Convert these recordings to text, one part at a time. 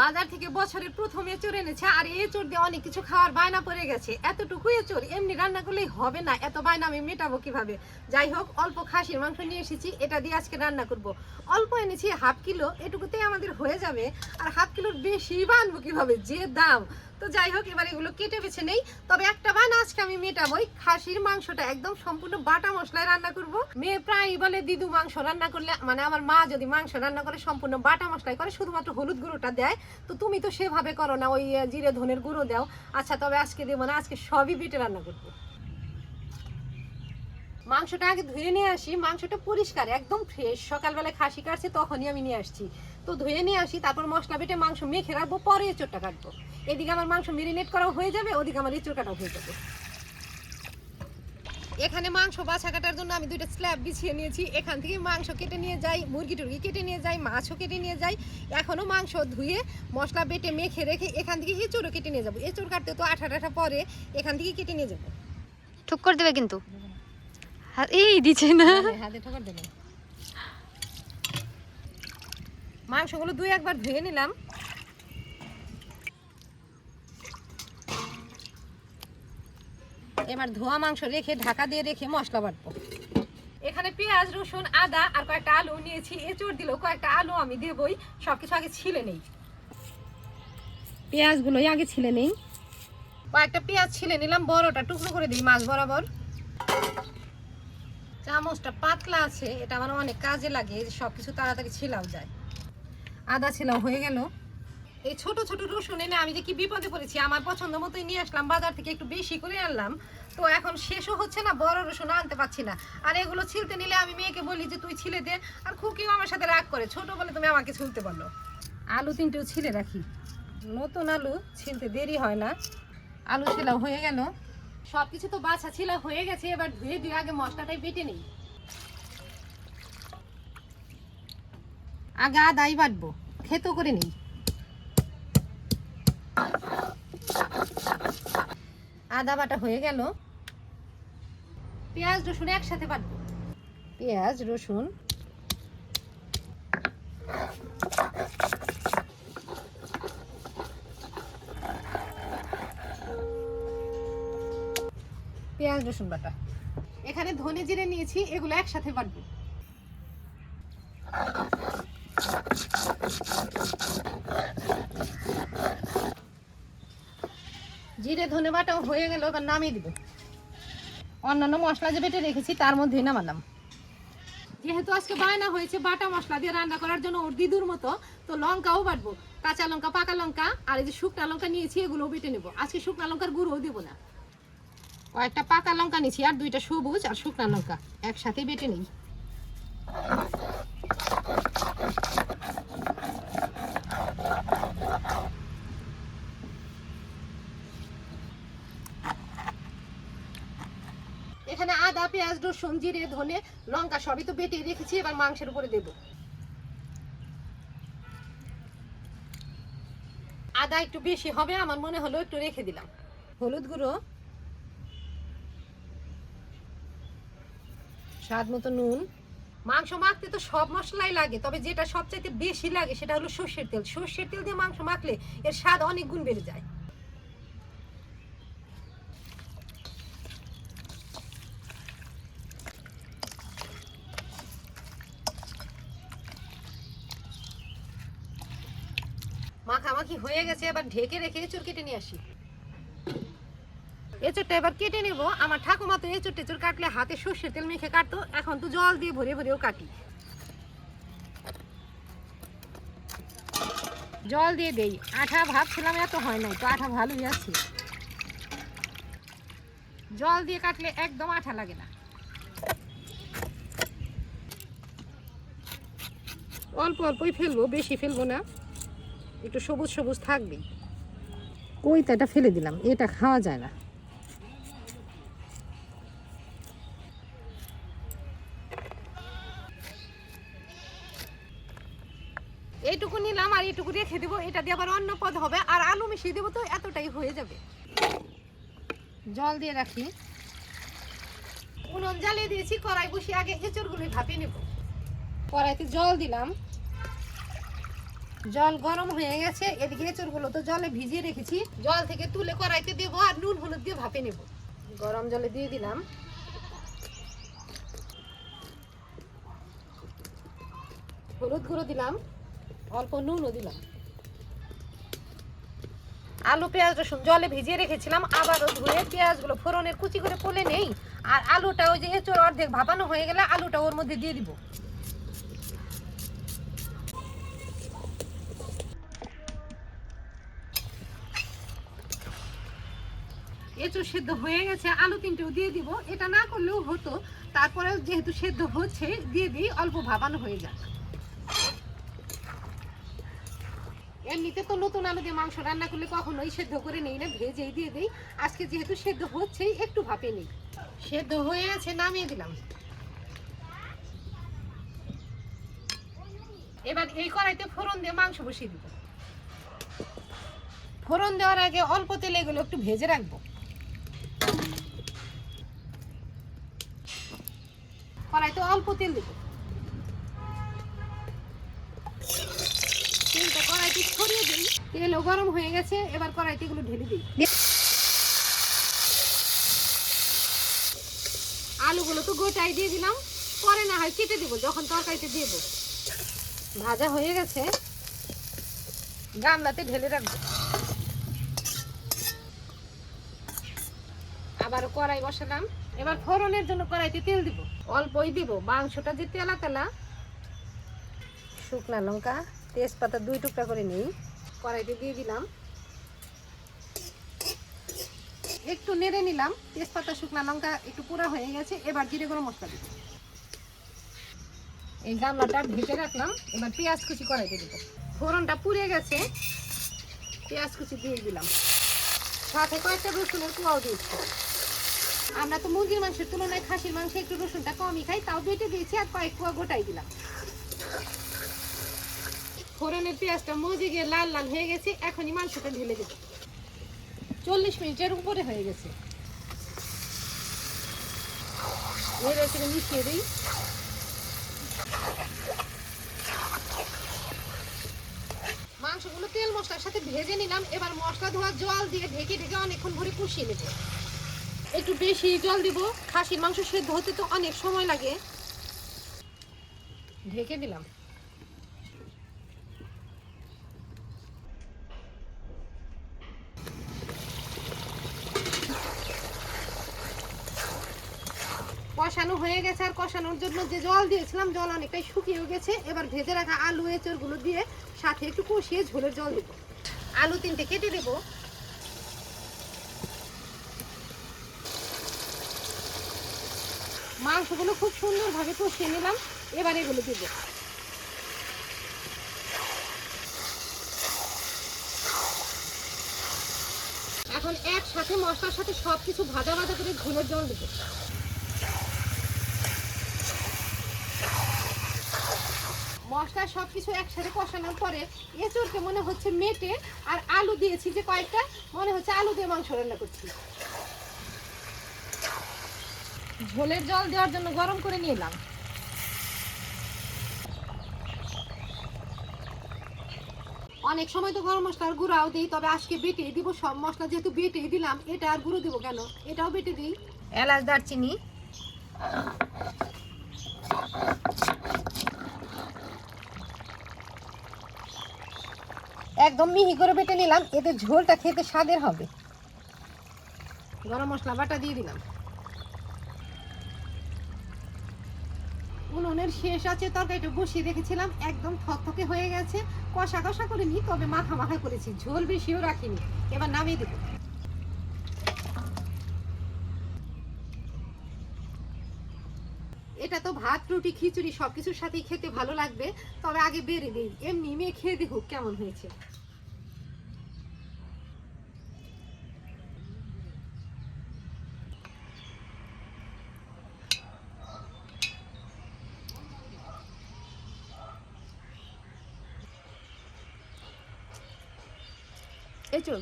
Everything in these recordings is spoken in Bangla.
বাজার থেকে বছরের প্রথম এঁচড় এনেছে, আর এই চোর দিয়ে অনেক কিছু খাওয়ার বায়না পড়ে গেছে। এতটুকু এঁচড় এমনি রান্না করলেই হবে না। এত বায়না আমি মেটাবো কীভাবে? যাই হোক, অল্প খাসির মাংস নিয়ে এসেছি, এটা দিয়ে আজকে রান্না করব। অল্প এনেছি হাফ কিলো, এটুকুতেই আমাদের হয়ে যাবে। আর হাফ কিলোর বেশি বানবো কীভাবে? যে দাম। তো যাই হোক, এবার এগুলো কেটে বেছে নেই। তবে একটা বানা আজকে আমি মেটাবোই। খাসির মাংসটা একদম সম্পূর্ণ বাটা মশলায় রান্না করব। মেয়ে প্রায়ই বলে, দিদু মাংস রান্না করলে মানে আমার মা যদি মাংস রান্না করে, সম্পূর্ণ বাটা মশলায় করে, শুধুমাত্র হলুদ গুঁড়োটা দেয়, তো তুমি তো সেভাবে করো না, ওই জিরে ধনের গুঁড়ো দাও। আচ্ছা তবে আজকে দেবো না, আজকে সবই বেটে রান্না করব। মাংসটা আগে ধুয়ে নিয়ে আসি। মাংসটা পরিষ্কার, একদম ফ্রেশ সকালবেলায় খাসি কাটছে, তখনই আমি নিয়ে আসছি। তো ধুয়ে নিয়ে আসি, তারপর মশলা বেটে মাংস মেখে রাখব, পরে এঁচোড়টা কাটবো। এদিকে আমার মাংস মেরিনেট করাও হয়ে যাবে ওদিকে আমার এঁচোড় কাটাও হয়ে যাবে। এখানে মাংস বাছা কাটার জন্য আমি দুইটা স্ল্যাব বিছিয়ে নিয়েছি। এখান থেকে মাংস কেটে নিয়ে যাই মুরগি টুরগি কেটে নিয়ে যাই মাছও কেটে নিয়ে যাই। এখনও মাংস ধুয়ে মশলা বেটে মেখে রেখে এখান থেকে এঁচোড়ও কেটে নিয়ে যাব। এঁচোড় কাটতে তো আঠা টাঠা পরে এখান থেকে কেটে নিয়ে যাব। ঠুক করে দেবে কিন্তু। এই দিচ্ছে না। হ্যাঁ, হাতে ঠোকর দেবেন মাংসগুলো দুই একবার ধুয়ে নিলাম। এবার ধোয়া মাংস রেখে ঢাকা দিয়ে রেখে মশলা বাটবো। এখানে পেঁয়াজ, রসুন, আদা আর কয়েকটা আলু নিয়েছি। এঁচড় দিলেও কয়েকটা আলু আমি দেবই। সবকিছু আগে ছিলে নেই। পেঁয়াজগুলোই আগে ছিলে নেই। কয়েকটা পেঁয়াজ ছিলে নিলাম, বড়টা টুকরো করে দিই মাছ বরাবর। চামচটা পাতলা আছে, এটা আমার অনেক কাজে লাগে সব কিছু তাড়াতাড়ি ছিলাও যায়। আদা ছিলাও হয়ে গেল। এই ছোট ছোট রসুন এনে আমি যে কি বিপদে পড়েছি, আমার পছন্দ মতোই নিয়ে আসলাম, বাজার থেকে একটু বেশি করে আনলাম। তো এখন শেষও হচ্ছে না, বড় রসুন আনতে পারছি না। আর এগুলো ছিলতে নিলে আমি মেয়েকে বলি যে, তুই ছিলে দে। আর খুকিও আমার সাথে রাগ করে, ছোট বলে তুমি আমাকে ছুলতে বলো। আলু তিনটেও ছিলে রাখি। নতুন আলু ছিলতে দেরি হয় না। আলু ছিলাও হয়ে গেল। সব কিছু তো বাছা ছিলা হয়ে গেছে, এবার ধুয়ে দিয়ে আগে মশলাটাই বেটে নেই। আগে আদাই বাটবো, খেতো করে নেই। আদা বাটা হয়ে গেল। পেঁয়াজ রসুন একসাথে বাটবো। পেঁয়াজ রসুন। পেঁয়াজ রসুন বাটা। এখানে ধনে জিরে নিয়েছি এগুলো একসাথে বাটবো। জিরে ধনে বাটাও হয়ে গেল, এবার নামিয়ে দিব। অন্যান্য মশলা যে বেটে রেখেছি, তার মধ্যে নামালাম। যেহেতু আজকে বায়না হয়েছে, বাটা মশলা দিয়ে রান্না করার জন্য ওর দিদুর মতো, তো লঙ্কাও বাটবো। কাঁচা লঙ্কা, পাকা লঙ্কা, আর এই যে শুকনা লঙ্কা নিয়েছি, এগুলোও বেটে নেব। আজকে শুকনা লঙ্কার গুঁড়োও দেবো না। কয়েকটা পাকা লঙ্কা নিয়েছি, আর দুইটা সবুজ আর শুকনা লঙ্কা। একসাথে বেটে নিই এখানে রসুন জিরে ধনে লঙ্কা সবই তো বেটে রেখেছি, এবার মাংসের উপরে দেব। আদা একটু বেশি হবে, আমার মনে হলো একটু রেখে দিলাম। হলুদ গুঁড়ো, স্বাদ মতো নুন। মাংস মাখতে তো সব মশলাই লাগে, তবে যেটা সবচাইতে বেশি লাগে সেটা হলো সর্ষের তেল। সর্ষের তেল দিয়ে মাংস মাখলে এর স্বাদ অনেক গুণ বেড়ে যায়। মাখামাখি হয়ে গেছে? এবার ঢেকে রেখে এঁচড় কেটে নিয়ে আসি। এঁচড়টা এবার কেটে নেব। আমার ঠাকুমা তো এঁচড় টেচড় কাটলে হাতে সর্ষের তেল মেখে কাটতো। এখন তো জল দিয়ে ভরে ভরেও কাটি। জল দিয়ে দেই। আঠা ভাবছিলাম এত হয় নাই, তো আঠা ভালোই আছে। জল দিয়ে কাটলে একদম আঠা লাগে না। অল্প অল্পই ফেলব, বেশি ফেলব না। একটু সবুজ সবুজ থাকবেই কইতাটা ফেলে দিলাম এটা খাওয়া যায় না। এইটুকু নিলাম আর এইটুকু রেখে দেবো এটা দিয়ে আবার অন্য পদ হবে আর আলু মিশিয়ে দেবো তো এতটাই হয়ে যাবে। জল দিয়ে রাখি। উনুন জ্বালিয়ে দিয়েছি কড়াই বসিয়ে আগে এঁচড়গুলো ভাপিয়ে নেব। কড়াইতে জল দিলাম। জল গরম হয়ে গেছে, এদিকে এঁচড়গুলো তো জলে ভিজিয়ে রেখেছি। জল থেকে তুলে কড়াইতে দেবো আর নুন হলুদ দিয়ে ভাপে নেব। গরম জলে দিয়ে দিলাম। হলুদ গুঁড়ো দিলাম, অল্প নুনও দিলাম। আলু, পেঁয়াজ, রসুন জলে ভিজিয়ে রেখেছিলাম, আবারও ধুয়ে পেঁয়াজগুলো ফোড়নের কুচি করে পোলে নেই। আর আলুটা ওই যে এঁচড় অর্ধেক ভাপানো হয়ে গেলে আলুটা ওর মধ্যে দিয়ে দিব। এঁচড় সেদ্ধ হয়ে গেছে, আলু তিনটেও দিয়ে দিব। এটা না করলেও হতো, তারপরে যেহেতু সেদ্ধ হচ্ছে, দিয়ে দিই, অল্প ভাবানো হয়ে যাক। এমনিতে তো নতুন আলু দিয়ে মাংস রান্না করলে কখনোই সেদ্ধ করে নেই না, ভেজেই দিয়ে দিই। আজকে যেহেতু সেদ্ধ হচ্ছেই একটু ভাপে নিই। সেদ্ধ হয়ে আছে, নামিয়ে দিলাম। এবার এই কড়াইতে ফোড়ন দিয়ে মাংস বসিয়ে দিব। ফোড়ন দেওয়ার আগে অল্প তেলে এগুলো একটু ভেজে রাখব। কড়াইতে অল্প তেল দেব। তেলটা কড়াইতে ছড়িয়ে দিই। তেলও গরম হয়ে গেছে, এবার কড়াইতে এগুলো ঢেলে দিই। আলুগুলো তো গোটাই দিয়ে দিলাম। পরে না হয় কেটে দিব, যখন তরকারিতে দেবো। ভাজা হয়ে গেছে। গামলাতে ঢেলে রাখব। আবার কড়াই বসালাম। এবার ফোড়নের জন্য কড়াইতে তেল দিব। অল্পই দিব, মাংসটা যে তেলা তেলা। শুকনা লঙ্কা, তেজপাতা দুই টুকরা করে নিই, কড়াইতে দিয়ে দিলাম। একটু নেড়ে নিলাম, তেজপাতা, শুকনা লঙ্কা একটু পুরা হয়ে গেছে, এবার জিরে গরম মশলা দিব। এই গামলাটা ভেজে রাখলাম, এবার পেঁয়াজ কুচি কড়াইতে দিব। ফোড়নটা পুড়ে গেছে, পেঁয়াজ কুচি দিয়ে দিলাম। সাথে কয়েকটা রসুনের কুয়াও দিয়েছি আমরা তো মুরগির মাংসের তুলনায় খাসির মাংস একটু রসুনটা কমই খাই, তাও বেটে দিয়েছি আর কয়েক কুয়া গোটাই দিলাম। ফোড়নের পেঁয়াজটা মজে গিয়ে লাল লাল হয়ে গেছে, এখনই মাংসটা ঢেলে দেবো। চল্লিশ মিনিটের উপরে হয়ে গেছে। মিশিয়ে দিই। মাংসগুলো তেল মশলার সাথে ভেজে নিলাম, এবার মশলা ধোয়া জল দিয়ে ঢেকে ঢেকে অনেকক্ষণ ভরে কষিয়ে নেব। একটু বেশি জল দিব। খাসির মাংস সেদ্ধ হতে তো অনেক সময় লাগে। ঢেকে দিলাম। কষানো হয়ে গেছে আর কষানোর জন্য যে জল দিয়েছিলাম, জল অনেকটাই শুকিয়ে গেছে। এবার ভেজে রাখা আলু, এঁচড়গুলো দিয়ে সাথে একটু কষিয়ে ঝোলের জল দেবো। আলু তিনটে কেটে দেবো। মাংসগুলো খুব সুন্দরভাবে কষিয়ে নিলাম। এবার এগুলো দেবো। এখন একসাথে মশলার সাথে সব কিছু ভাজা ভাজা করে ঝোলের জল দেবো। মশলা সব কিছু একসাথে কষানোর পরে এঁচড়কে মনে হচ্ছে মেটে আর আলু দিয়েছি যে কয়েকটা, মনে হচ্ছে আলু দিয়ে মাংস রান্না করছি। ঝোলের জল দেওয়ার জন্য গরম করে নিলাম অনেক সময় তো গরম মশলার গুঁড়াও দিই তবে আজকে বেটে দিব সব মশলা যেহেতু বেটে দিলাম এটা আর গুঁড়ো দিব কেন? এটাও বেটে দিই। এলাচ দারচিনি। একদম মিহি করে বেটে নিলাম এতে ঝোলটা খেতে স্বাদের হবে। গরম মশলা বাটা দিয়ে দিলাম। উনুনের শেষ আছে তরকারিটা বসিয়ে রেখেছিলাম। একদম থকথকে হয়ে গেছে। কষা কষা করে নি তবে মাখা মাখা করেছি। ঝোল বেশিও রাখিনি। এবার নামিয়ে দেবো। এটা তো ভাত, রুটি, খিচুড়ি, সবকিছুর সাথেই খেতে ভালো লাগবে, তবে আগে বেড়ে দিই। এমনি খেয়ে দেখুক কেমন হয়েছে। এই চল।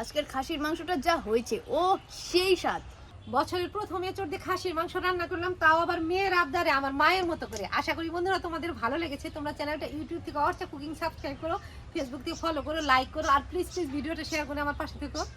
আজকের খাসির মাংসটা যা হয়েছে, ও সেই স্বাদ। বছরের প্রথম এচোর দিয়ে খাসির মাংস রান্না করলাম, তাও আবার মেয়ের আবদারে, আমার মায়ের মতো করে। আশা করি বন্ধুরা তোমাদের ভালো লেগেছে। তোমরা চ্যানেলটা ইউটিউব থেকে অর্চা কুকিং সাবস্ক্রাইব করো ফেসবুক থেকে ফলো করো লাইক করো, আর প্লিজ প্লিজ ভিডিওটা শেয়ার করে আমার পাশে থেকো।